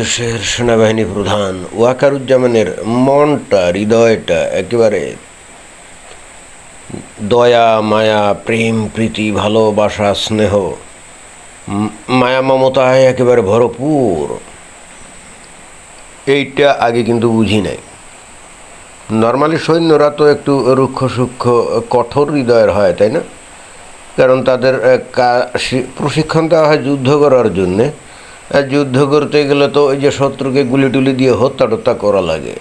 বাংলাদেশের সেনাবাহিনী প্রধান ওয়াকারুজ্জামানের মনটা, হৃদয়টা একেবারে দয়া, মায়া, প্রেম, প্রীতি, ভালোবাসা, স্নেহ মায়া, মমতায় একেবারে ভরপুর। এইটা আগে কিন্তু বুঝি নাই। নর্মালি সৈন্যরা তো একটু রুক্ষ সূক্ষ্ম, কঠোর হৃদয়ের হয়, তাই না? কারণ তাদের প্রশিক্ষণ দেওয়া হয় যুদ্ধ করার জন্যে। যুদ্ধ করতে গেলে তো ওই যে শত্রুকে গুলি টুলি দিয়ে হত্যা টত্যা করা লাগে।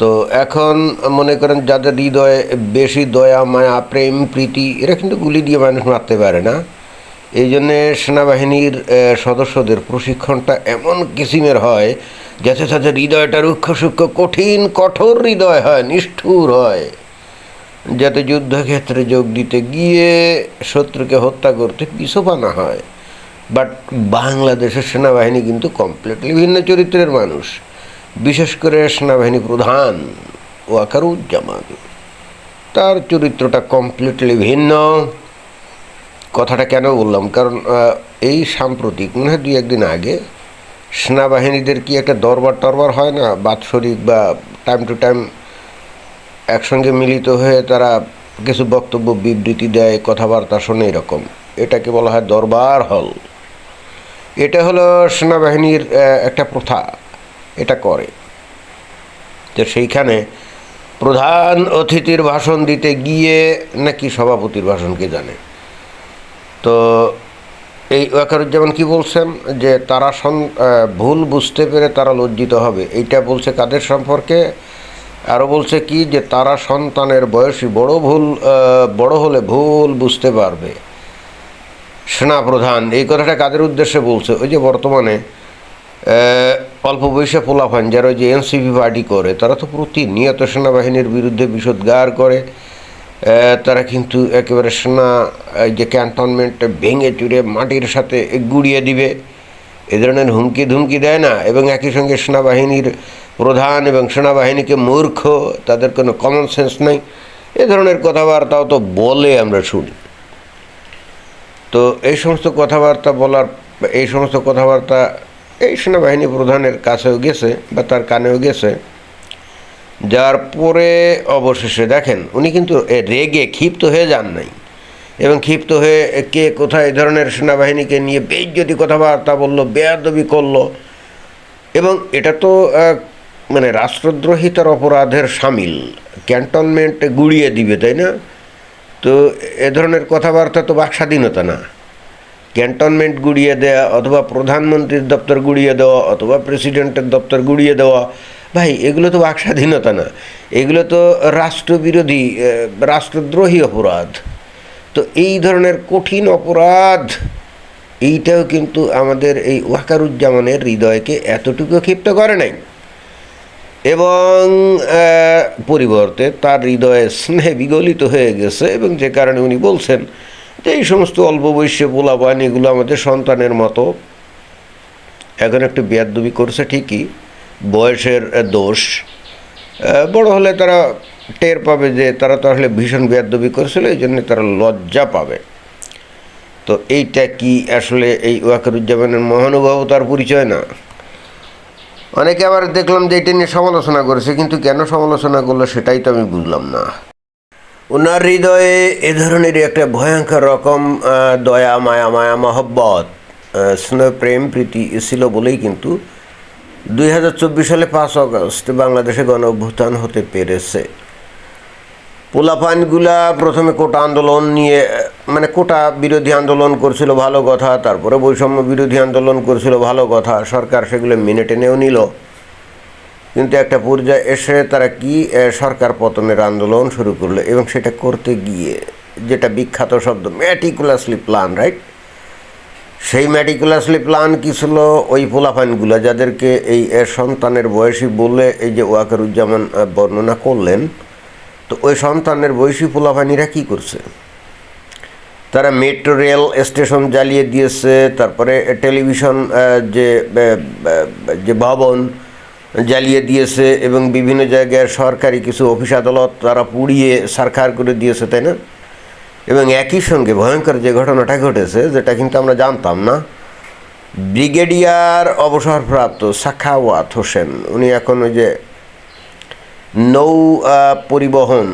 তো এখন মনে করেন যাদের হৃদয়ে বেশি দয়া, মায়া, প্রেম, প্রীতি, এরা কিন্তু গুলি দিয়ে মানুষ মারতে পারে না। এই জন্যে সেনাবাহিনীর সদস্যদের প্রশিক্ষণটা এমন কিসিমের হয় যাতে তাদের হৃদয়টা রুক্ষ সূক্ষ্ম, কঠিন, কঠোর হৃদয় হয়, নিষ্ঠুর হয়। যাতে যুদ্ধক্ষেত্রে যোগ দিতে গিয়ে শত্রুকে হত্যা করতে পিছুপানা হয়। বাট বাংলাদেশের সেনাবাহিনী কিন্তু কমপ্লিটলি ভিন্ন চরিত্রের মানুষ। বিশেষ করে সেনাবাহিনী প্রধান ওয়াকারুজ্জামান। তার চরিত্রটা কমপ্লিটলি ভিন্ন। কথাটা কেন বললাম? কারণ এই সাম্প্রতিক, মনে হয় দুই একদিন আগে সেনাবাহিনীদের কি একটা দরবার টরবার হয় না? বাৎসরিক বা টাইম টু টাইম একসঙ্গে মিলিত হয়ে তারা কিছু বক্তব্য, বিবৃতি দেয়, কথাবার্তা শোনে এরকম। এটাকে বলা হয় দরবার হল। এটা হলো সেনাবাহিনীর একটা প্রথা। এটা করে। তো সেইখানে প্রধান অতিথির ভাষণ দিতে গিয়ে নাকি সভাপতির ভাষণকে জানে? তো এই ওয়াকারুজ্জামান কি বলছেন? যে তারা সন- ভুল বুঝতে পেরে তারা লজ্জিত হবে। এইটা বলছে কাদের সম্পর্কে? আরও বলছে কি যে তারা সন্তানের বয়সী বড় ভুল বড় হলে ভুল বুঝতে পারবে। সেনাপ্রধান, এই কথাটা কাদের উদ্দেশ্যে বলছে? ওই যে বর্তমানে অল্প বয়সে পোলাফান যারা ওই যে এনসিপি পার্টি করে, তারা তো প্রতিনিয়ত সেনাবাহিনীর বিরুদ্ধে বিষোদ্গার করে তারা কিন্তু একেবারে সেনা যে ক্যান্টনমেন্ট ভেঙে চুরে মাটির সাথে গুড়িয়ে দিবে, এ ধরনের হুমকি ধুমকি দেয় না, এবং একই সঙ্গে সেনাবাহিনীর প্রধান এবং সেনাবাহিনীকে মূর্খ, তাদের কোনো কমন সেন্স নেই, এ ধরনের কথাবার্তাও তো বলে আমরা শুনি। তো এই সমস্ত কথাবার্তা বলার, এই সমস্ত কথাবার্তা এই সেনাবাহিনী প্রধানের কাছেও গেছে বা তার কানেও গেছে। যার পরে অবশেষে দেখেন, উনি কিন্তু রেগে ক্ষিপ্ত হয়ে যান নাই। এবং ক্ষিপ্ত হয়ে কে কোথায় এই ধরনের সেনাবাহিনীকে নিয়ে বেইজ্জতি কথাবার্তা বলল, বেয়াদবি করল। এবং এটা তো মানে রাষ্ট্রদ্রোহিতার অপরাধের সামিল। ক্যান্টনমেন্টে গুড়িয়ে দিবে, তাই না? তো এ ধরনের কথাবার্তা তো বাক স্বাধীনতা না। ক্যান্টনমেন্ট গুড়িয়ে দেওয়া অথবা প্রধানমন্ত্রীর দপ্তর গুড়িয়ে দেওয়া অথবা প্রেসিডেন্টের দপ্তর গুড়িয়ে দেওয়া, ভাই, এগুলো তো বাক স্বাধীনতা না। এগুলো তো রাষ্ট্রবিরোধী রাষ্ট্রদ্রোহী অপরাধ। তো এই ধরনের কঠিন অপরাধ, এইটাও কিন্তু আমাদের এই ওয়াকারুজ্জামানের হৃদয়কে এতটুকু ক্ষিপ্ত করে নাই। এবং পরিবর্তে তার হৃদয়ে স্নেহে বিগলিত হয়ে গেছে এবং যে কারণে উনি বলছেন যে এই সমস্ত অল্প বয়সে পোলাপান, এগুলো আমাদের সন্তানের মতো। এখন একটু বেয়াদবি করছে ঠিকই, বয়সের দোষ। বড় হলে তারা টের পাবে যে তারা তাহলে ভীষণ বেয়াদবি করেছিল, এই জন্য তারা লজ্জা পাবে। তো এইটা কি আসলে এই ওয়াকারুজ্জামানের মহানুভবতার পরিচয় না? অনেকে আবার দেখলাম যে এটা নিয়ে সমালোচনা করেছে, কিন্তু কেন সমালোচনা করল সেটাই তো আমি বুঝলাম না। ওনার হৃদয়ে এ ধরনের একটা ভয়ঙ্কর রকম দয়া, মায়া মায়া, মহব্বত স্নেহ, প্রেম, প্রীতি ছিল বলেই কিন্তু দুই হাজার চব্বিশ সালে পাঁচ আগস্ট বাংলাদেশে গণ অভ্যুত্থান হতে পেরেছে। পোলাপানগুলা প্রথমে কোটা আন্দোলন নিয়ে মানে কোটা বিরোধী আন্দোলন করছিল ভালো কথা, তারপরে বৈষম্য বিরোধী আন্দোলন করছিল ভালো কথা, সরকার সেগুলো মেনে টেনেও নিল। কিন্তু একটা পর্যায়ে এসে তারা কি সরকার পতনের আন্দোলন শুরু করল এবং সেটা করতে গিয়ে যেটা বিখ্যাত শব্দ ম্যাটিকুলাসলি প্ল্যান রাইট সেই ম্যাটিকুলাসলি প্ল্যান কী ছিল? ওই পোলাপানগুলো, যাদেরকে এই সন্তানের বয়সী বলে এই যে ওয়াকারুজ্জামান বর্ণনা করলেন, তো ওই সন্তানের বয়সী পোলাফানিরা কি করছে? তারা মেট্রো রেল স্টেশন জ্বালিয়ে দিয়েছে, তারপরে টেলিভিশন যে যে ভবন জ্বালিয়ে দিয়েছে এবং বিভিন্ন জায়গায় সরকারি কিছু অফিস আদালত তারা পুড়িয়ে সারখার করে দিয়েছে, তাই না? এবং একই সঙ্গে ভয়ঙ্কর যে ঘটনাটা ঘটেছে, যেটা কিন্তু আমরা জানতাম না, ব্রিগেডিয়ার অবসরপ্রাপ্ত সাখাওয়াত হোসেন, উনি এখন ওই যে নৌ পরিবহন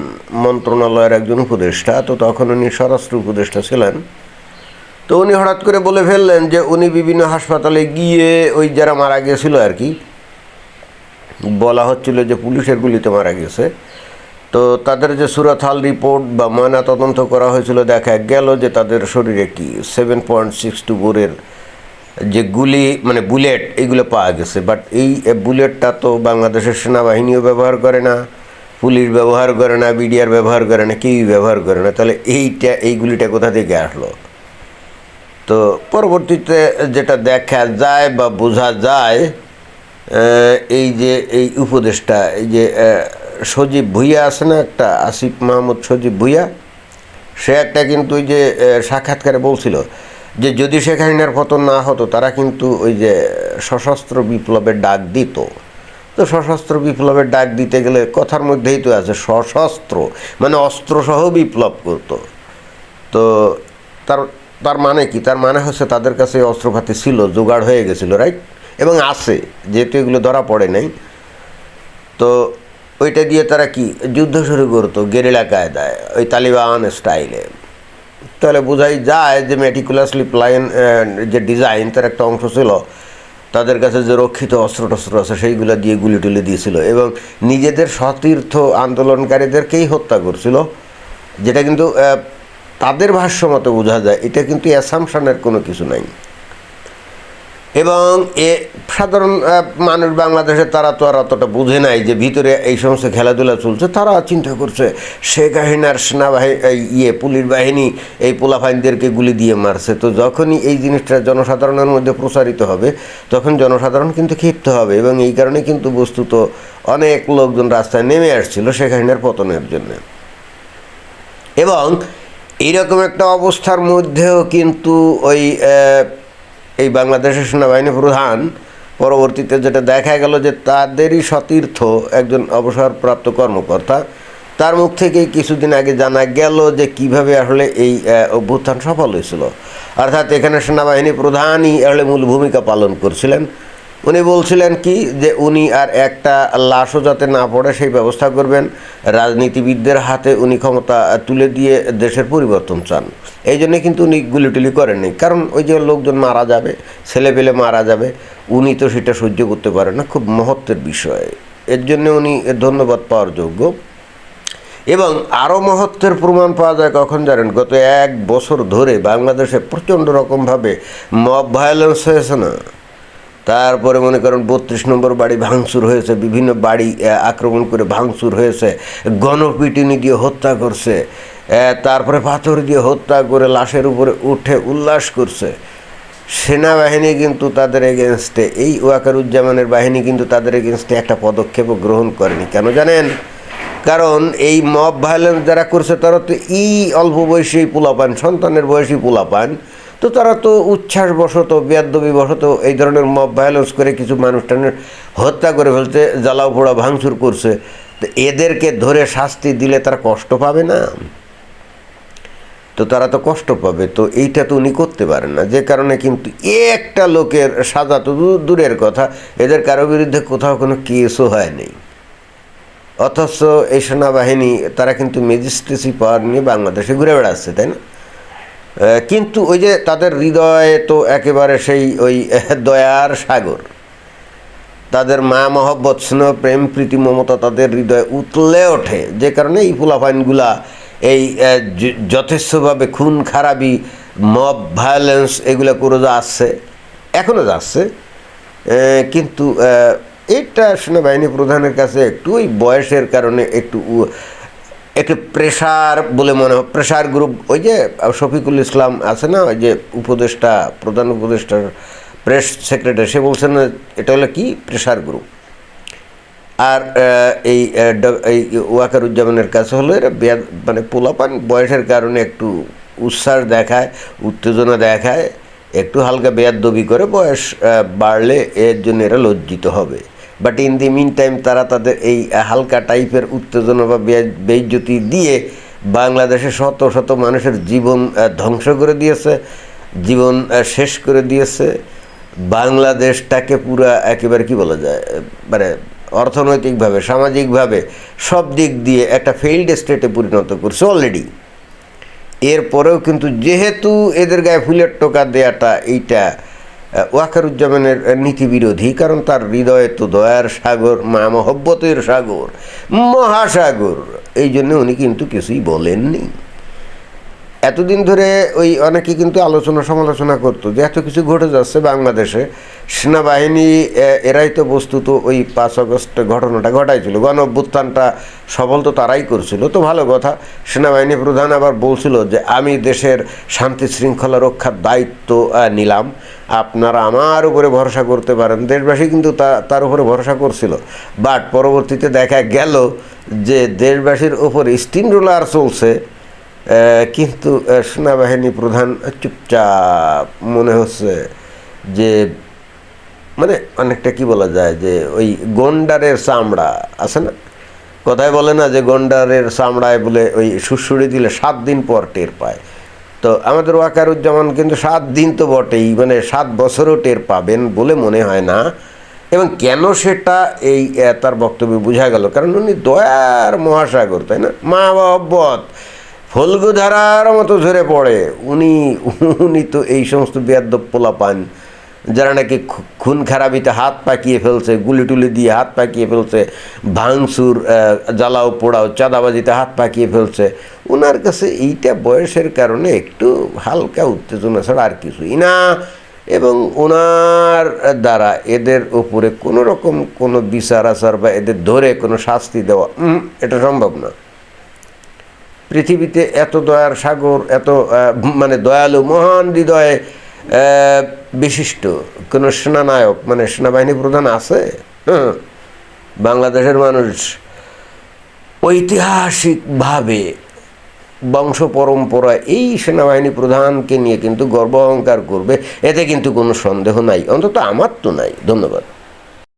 মন্ত্রণালয়ের একজন উপদেষ্টা, তো তখন উনি স্বরাষ্ট্র উপদেষ্টা ছিলেন। তো উনি হঠাৎ করে বলে ফেললেন যে উনি বিভিন্ন হাসপাতালে গিয়ে ওই যারা মারা গেছিল আর কি, বলা হচ্ছিল যে পুলিশের গুলিতে মারা গেছে। তো তাদের যে সুরাথাল রিপোর্ট বা ময়না তদন্ত করা হয়েছিল, দেখা গেল যে তাদের শরীরে কি সেভেন পয়েন্ট সিক্স টু বোরের যে গুলি মানে বুলেট এইগুলো পাওয়া গেছে। বাট এই বুলেটটা তো বাংলাদেশের সেনাবাহিনীও ব্যবহার করে না, পুলিশ ব্যবহার করে না, বিডিআর ব্যবহার করে না, কেউই ব্যবহার করে না। তাহলে এইটা, এই গুলিটা কোথা থেকে আসলো? তো পরবর্তীতে যেটা দেখা যায় বা বোঝা যায় এই যে, এই উপদেশটা এই যে সজীব ভুইয়া আছে না একটা, আসিফ মাহমুদ সজীব ভুইয়া, সে একটা কিন্তু ওই যে সাক্ষাৎকারে বলছিল যে যদি শেখ হাসিনার পতন না হতো, তারা কিন্তু ওই যে সশস্ত্র বিপ্লবের ডাক দিত। তো সশস্ত্র বিপ্লবের ডাক দিতে গেলে কথার মধ্যেই তো আছে, সশস্ত্র মানে অস্ত্রসহ বিপ্লব করতো। তো তার তার মানে কি? তার মানে হচ্ছে তাদের কাছে অস্ত্রপাতি ছিল, জোগাড় হয়ে গেছিল রাইট এবং আছে, যেহেতু এগুলো ধরা পড়ে নাই। তো ওইটা দিয়ে তারা কি? যুদ্ধ শুরু করতো, গেরিলা কায়দায়, ওই তালিবান স্টাইলে তাহলে বোঝাই যায় যে মেটিকুলাসলি প্লাইন যে ডিজাইন তার একটা অংশ ছিল, তাদের কাছে যে রক্ষিত অস্ত্র টস্ত্র আছে, সেইগুলো দিয়ে গুলি টুলি দিয়েছিল এবং নিজেদের সতীর্থ আন্দোলনকারীদেরকেই হত্যা করছিল, যেটা কিন্তু তাদের ভাষ্য মতো বোঝা যায়, এটা কিন্তু অ্যাসামশানের কোনো কিছু নাই। এবং এ সাধারণ মানুষ বাংলাদেশে তারা তো আর অতটা বুঝে নাই যে ভিতরে এই সমস্ত খেলাধুলা চলছে। তারা চিন্তা করছে শেখ হাসিনার সেনাবাহিনী ইয়ে পুলিশ বাহিনী এই পোলাফাইনদেরকে গুলি দিয়ে মারছে। তো যখনই এই জিনিসটা জনসাধারণের মধ্যে প্রসারিত হবে, তখন জনসাধারণ কিন্তু ক্ষিপ্ত হবে এবং এই কারণে কিন্তু বস্তুত অনেক লোকজন রাস্তায় নেমে আসছিল শেখ হাসিনার পতনের জন্য। এবং এইরকম একটা অবস্থার মধ্যেও কিন্তু ওই এই বাংলাদেশের সেনাবাহিনী প্রধান পরবর্তীতে যেটা দেখা গেল যে তাদেরই সতীর্থ একজন অবসরপ্রাপ্ত কর্মকর্তা, তার মুখ থেকেই কিছুদিন আগে জানা গেল যে কীভাবে আসলে এই অভ্যুত্থান সফল হয়েছিল। অর্থাৎ এখানে সেনাবাহিনী প্রধানই আসলে মূল ভূমিকা পালন করছিলেন। উনি বলছিলেন কি যে উনি আর একটা লাশও যাতে না পড়ে সেই ব্যবস্থা করবেন। রাজনীতিবিদদের হাতে উনি ক্ষমতা তুলে দিয়ে দেশের পরিবর্তন চান। এই জন্যে কিন্তু উনি গুলিটুলি করেননি। কারণ ওই যে লোকজন মারা যাবে ছেলে পেলে মারা যাবে, উনি তো সেটা সহ্য করতে পারেন না, খুব মহত্বের বিষয়। এর জন্য উনি ধন্যবাদ পাওয়ার যোগ্য। এবং আরও মহত্বের প্রমাণ পাওয়া যায় কখন জানেন? গত এক বছর ধরে বাংলাদেশে প্রচণ্ড রকমভাবে মব ভায়োলেন্স হয়েছে না? তারপরে মনে করেন বত্রিশ নম্বর বাড়ি ভাঙচুর হয়েছে, বিভিন্ন বাড়ি আক্রমণ করে ভাঙচুর হয়েছে, গণপিটুনি দিয়ে হত্যা করছে তারপরে পাথর দিয়ে হত্যা করে লাশের উপরে উঠে উল্লাস করছে। সেনাবাহিনী কিন্তু তাদের এগেনস্টে এই ওয়াকারুজ্জামানের বাহিনী কিন্তু তাদের এগেনস্টে একটা পদক্ষেপও গ্রহণ করেনি, কেন জানেন? কারণ এই মব ভায়োলেন্স যারা করছে, তারা তো এই অল্প বয়সী পোলাপান, সন্তানের বয়সী পোলাপান তো তারা তো উচ্ছ্বাসবশত বেয়াদবিবশত এই ধরনের মব ভায়োলেন্স করে কিছু মানুষ হত্যা করে ফেলছে, জ্বালাও পোড়া ভাঙচুর করছে। তো এদেরকে ধরে শাস্তি দিলে তারা কষ্ট পাবে না? তো তারা তো কষ্ট পাবে। তো এইটা তো উনি করতে পারেন না। যে কারণে কিন্তু একটা লোকের সাজা তো দূরের কথা। এদের কারও বিরুদ্ধে কোথাও কোনো কেসও হয়নি অথচ এই সেনাবাহিনী, তারা কিন্তু ম্যাজিস্ট্রেসি পাওয়ার নিয়ে বাংলাদেশে ঘুরে বেড়াচ্ছে, তাই না? কিন্তু ওই যে তাদের হৃদয়ে তো একেবারে সেই ওই দয়ার সাগর। তাদের মা মহব্বত, স্নেহ, প্রেম, প্রীতি, মমতা তাদের হৃদয়ে উতলে ওঠে। যে কারণে এই ফুলাফাইনগুলা, এই যথেষ্টভাবে খুন, খারাপি, মব ভায়োলেন্স এগুলো করে যাচ্ছে এখনও যাচ্ছে কিন্তু এটা সেনাবাহিনী প্রধানের কাছে একটু ওই বয়সের কারণে একটু একটু প্রেশার বলে মনে হয় প্রেশার গ্রুপ ওই যে শফিকুল ইসলাম আছে না, ওই যে উপদেষ্টা, প্রধান উপদেষ্টার প্রেস সেক্রেটারি সে বলছেন এটা হলো কি? প্রেশার গ্রুপ আর এই এই ওয়াকারুজ্জামানের কাছে হলো, এরা মানে পোলাপান বয়সের কারণে একটু উচ্ছ্বাস দেখায়, উত্তেজনা দেখায়, একটু হালকা বেয়াদবি করে বয়স বাড়লে এর জন্য এরা লজ্জিত হবে। But in the mean time তারা তাদের এই হালকা টাইপের উত্তেজনা বা বেইজ্জতি দিয়ে বাংলাদেশে শত শত মানুষের জীবন ধ্বংস করে দিয়েছে, জীবন শেষ করে দিয়েছে। বাংলাদেশটাকে পুরা একেবারে কি বলা যায় মানে অর্থনৈতিকভাবে, সামাজিকভাবে সব দিক দিয়ে একটা ফেইল্ড স্টেটে পরিণত করছে অলরেডি এরপরেও কিন্তু যেহেতু এদের গায়ে ফুলের টোকা দেয়াটা এইটা ওয়াকারুজ্জামানের নীতি বিরোধী কারণ তার হৃদয়ে তো দয়ার সাগর মা মহব্বতের সাগর, মহাসাগর। এই জন্য উনি কিন্তু কিছুই বলেননি। এতদিন ধরে ওই অনেকে কিন্তু আলোচনা সমালোচনা করতো যে এত কিছু ঘটে যাচ্ছে বাংলাদেশে। সেনাবাহিনী এরাই তো বস্তুত ওই পাঁচ আগস্ট ঘটনাটা ঘটাইছিল। গণ অভ্যুত্থানটা সফল তো তারাই করছিল। তো ভালো কথা, সেনাবাহিনী প্রধান আবার বলছিল যে, আমি দেশের শান্তি শৃঙ্খলা রক্ষার দায়িত্ব নিলাম। আপনারা আমার উপরে ভরসা করতে পারেন। দেশবাসী কিন্তু তা- তার উপরে ভরসা করছিল। বাট পরবর্তীতে দেখা গেল যে, দেশবাসীর উপর স্টিম রোলার চলছে। কিন্তু সেনাবাহিনী প্রধান চুপচাপ মনে হচ্ছে যে মানে অনেকটা কি বলা যায় যে, ওই গন্ডারের চামড়া, আছে না? কথায় বলে না যে গন্ডারের চামড়ায় বলে ওই সুড়সুড়ি দিলে সাত দিন পর টের পায়। তো আমাদের ওয়াকারুজ্জামান কিন্তু সাত দিন তো বটেই মানে সাত বছরও টের পাবেন বলে মনে হয় না। এবং কেন সেটা এই তার বক্তব্যে বোঝা গেল? কারণ উনি দয়ার মহাসাগর, তাই না? মা ফলগুধারার মতো ঝরে পড়ে। উনি উনি তো এই সমস্ত বেয়াদ্দ পোলা পান যারা নাকি খুন খারাপিতে হাত পাকিয়ে ফেলছে, গুলি টুলি দিয়ে হাত পাকিয়ে ফেলছে, ভাঙচুর জ্বালাও পোড়াও, চাঁদাবাজিতে হাত পাকিয়ে ফেলছে। ওনার কাছে এইটা বয়সের কারণে একটু হালকা উত্তেজনা ছাড়া আর কিছুই না। এবং ওনার দ্বারা এদের উপরে কোনো রকম কোনো বিচার আচার বা এদের ধরে কোনো শাস্তি দেওয়া এটা সম্ভব না। পৃথিবীতে এত দয়ার সাগর, এত মানে দয়ালু, মহান হৃদয়ে বিশিষ্ট কোনো সেনানায়ক মানে সেনাবাহিনী প্রধান আছে? হ্যাঁ। বাংলাদেশের মানুষ ঐতিহাসিকভাবে বংশ পরম্পরা এই সেনাবাহিনী প্রধানকে নিয়ে কিন্তু গর্ব অহংকার করবে, এতে কিন্তু কোনো সন্দেহ নাই, অন্তত আমার তো নাই। ধন্যবাদ।